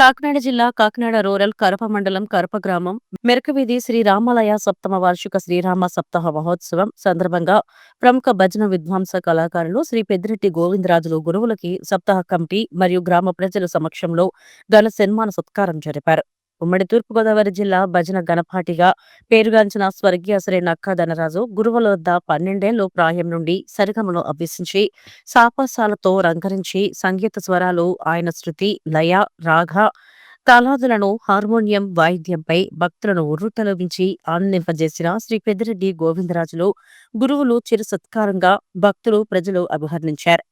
కాకినాడ జిల్లా కాకినాడ రూరల్ కరప మండలం కరప గ్రామం. మెరకవీధి శ్రీ రామాలయ సప్తమ వార్షిక శ్రీరామ సప్తాహ మహోత్సవం సందర్భంగా ప్రముఖ భజన విద్వాంస కళాకారులు శ్రీ పెద్దిరెడ్డి గోవిందరాజులు గురువులకి సప్తాహ కమిటీ మరియు గ్రామ ప్రజల సమక్షంలో ఘన సన్మాన సత్కారం జరిపారు. ఉమ్మడి తూర్పుగోదావరి జిల్లా భజన గణపాటిగా పేరుగాంచిన స్వర్గీయ శ్రీ నక్కా ధనరాజు గురువుల వద్ద పన్నెండేళ్ళు ప్రాయం నుండి సరిగమను అభ్యసించి సాపాసాలతో రంగరించి సంగీత స్వరాలు ఆయన శృతి లయ రాగ తాళాదులను హార్మోనియం వాయిద్యంపై భక్తులను ఉర్రుతలవించి ఆనందింపజేసిన శ్రీ పెద్దిరెడ్డి గోవిందరాజులు గురువులు చిరు సత్కారంగా భక్తులు ప్రజలు అభివర్ణించారు.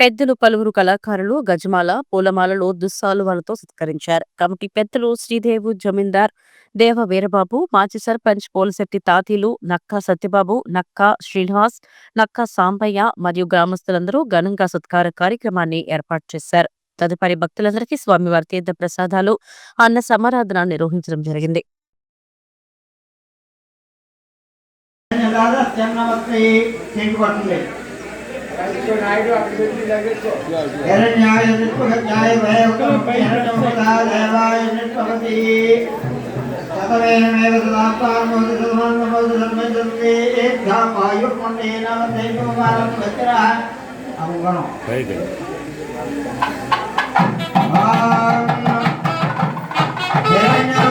పెద్దలు పలువురు కళాకారులు గజమాల పూలమాలలో దుస్సాలువాలతో సత్కరించారు. కమిటీ పెద్దలు శ్రీదేవు జమీందార్ దేవ వీరబాబు మాజీ సర్పంచ్ పోలశెట్టి తాతీలు నక్కా సత్యబాబు నక్కా శ్రీనివాస్ నక్కా సాంబయ్య మరియు గ్రామస్తులందరూ ఘనంగా సత్కార కార్యక్రమాన్ని ఏర్పాటు చేశారు. తదుపరి భక్తులందరికీ స్వామివారి తీర్థ ప్రసాదాలు అన్న సమారాధన నిర్వహించడం జరిగింది. నమస్తే हिरण्याय नृपगत्याय देवाय नृपगति ततवेनमेव सदाप्तान्मोदि सर्वान्मोदि सर्वेन्दे एद्धा वायुर्मण्डेन वन्देशोपालं वज्रः अमुगणो हिरण्यो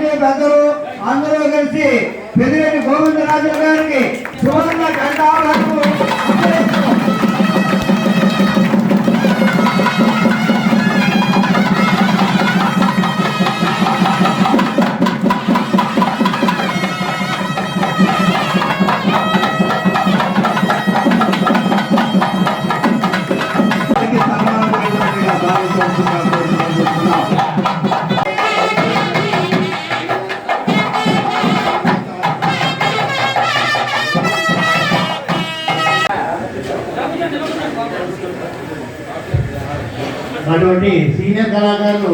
ఆలయ కమిటీ పెద్దలు అందరూ కలిసి పెదిరెడ్డి గోవిందరాజు గారికి సువర్ణ గంటాలకు అటువంటి సీనియర్ కళాకారులు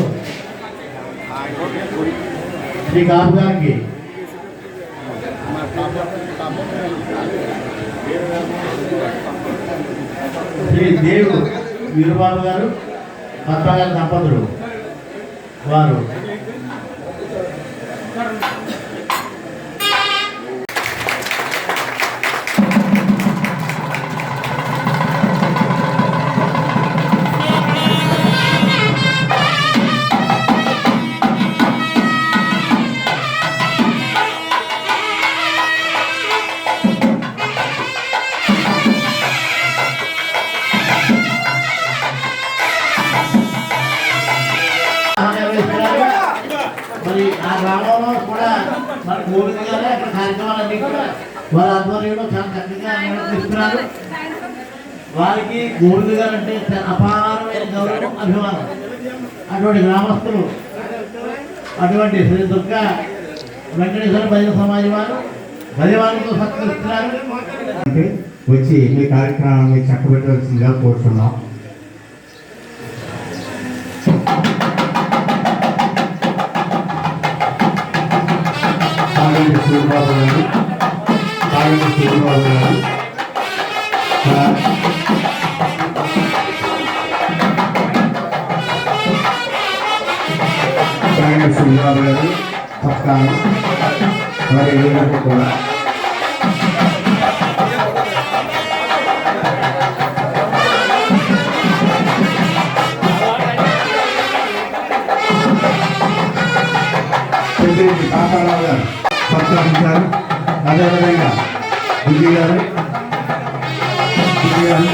శ్రీ కాపు గారికి. శ్రీ దేవు వీరబాబు గారు పత్రాల దంపతులు వారు. మరి గోవింద్ గారే అక్కడ కార్యక్రమాలన్నీ కూడా వారి ఆధ్వర్యంలో చాలా చక్కగా నిర్వహిస్తున్నారు. వారికి గోవింద్ గారు అంటే అపారమైన గౌరవం అభిమానం. అటువంటి గ్రామస్తులు అటువంటి శ్రీ దుర్గ వెంకటేశ్వర భజన సమాజం వారు భజవారితో సత్కరిస్తున్నారు. అంటే వచ్చి మీ కార్యక్రమాన్ని చక్కబెట్టవలసిందిగా కోరుతున్నాం కాళీ శ్రీనివాస గారు కాళీ శ్రీనివాస గారు సార్, శ్రీనివాస గారు సత్కారం మరి వీళ్ళకు కూడా ఆశీర్వదించారు అదేవిధంగా విజయ్ గారు విజయ్ గారు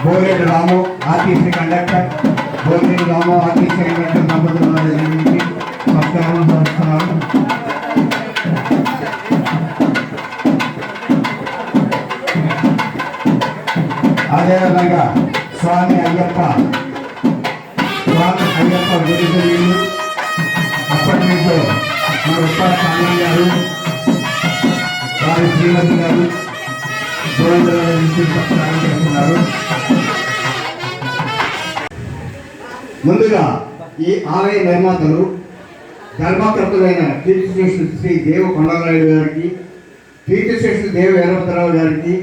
बोलेट रामो RPC conductor Goreddy Ramu RTC conductor దంపతులు జరిగింది సత్కారం చేస్తున్నారు అదేవిధంగా స్వామి అయ్యప్ప స్వామి అయ్యప్ప గుడికి అప్పటి నుంచో మన ఉప్పాడ స్వామి గారు వారి శ్రీమతి గారు గోవిందరావు నుంచి సత్కారం చేస్తున్నారు ముందుగా ఈ ఆలయ నిర్మాతలు ధర్మకర్తలైన కీర్తిశేషుడు శ్రీ దేవ కొండలరాయుడు గారికి కీర్తిశేషుడు దేవ వీరభద్రరావు గారికి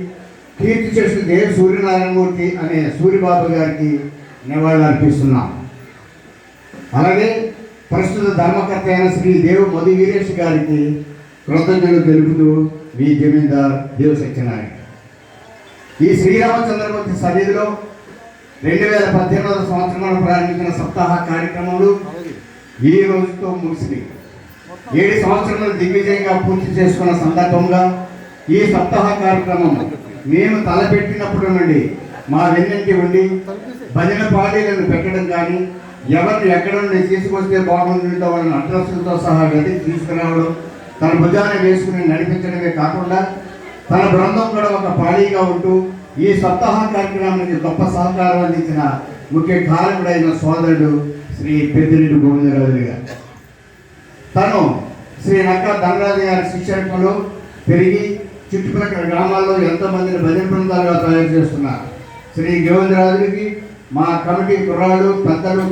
కీర్తిశేషుడు దేవ సూర్యనారాయణమూర్తి అనే సూర్యబాబు గారికి నివాళులర్పిస్తున్నాం. అలాగే ప్రస్తుత ధర్మకర్త అయిన శ్రీ దేవ మధు వీరేష్ గారికి కృతజ్ఞతలు తెలుపుతూ మీ జమీందార్ దేవ సత్యనారాయణ. ఈ శ్రీరామచంద్రమూర్తి సన్నిధిలో రెండు వేల పద్దెనిమిదవ సంవత్సరంలో ప్రారంభించిన సప్తాహ కార్యక్రమాలు ఈ రోజుతో ముగిసింది. ఏడు సంవత్సరాలు దిగ్విజయంగా పూర్తి చేసుకున్న సందర్భంగా ఈ సప్తాహ కార్యక్రమం మేము తలపెట్టినప్పటి నుండి మా వెన్నంటి ఉండి భజన పాడీలను పెట్టడం కానీ ఎవరిని ఎక్కడ నుండి తీసుకొస్తే బాగుంటుందో వాళ్ళని అడ్రస్లతో సహా వెతికి తీసుకురావడం తన భుజాన్ని వేసుకుని నడిపించడమే కాకుండా తన బృందం కూడా ఒక పాడీగా ఉంటూ ఈ సప్తాహ కార్యక్రమానికి గొప్ప సహకారం అందించిన ముఖ్య కారకుడైన సోదరుడు శ్రీ పెద్దిరెడ్డి గోవిందరాజు గారు. తను శ్రీ నక్క ధనరాజు గారి శిక్షణలో పెరిగి చుట్టుపక్కల గ్రామాల్లో ఎంతమందిని భజన బృందాలుగా తయారు చేస్తున్నారు. శ్రీ గోవిందరాజుకి మా కమిటీ కుర్రాళ్ళు పెద్దలు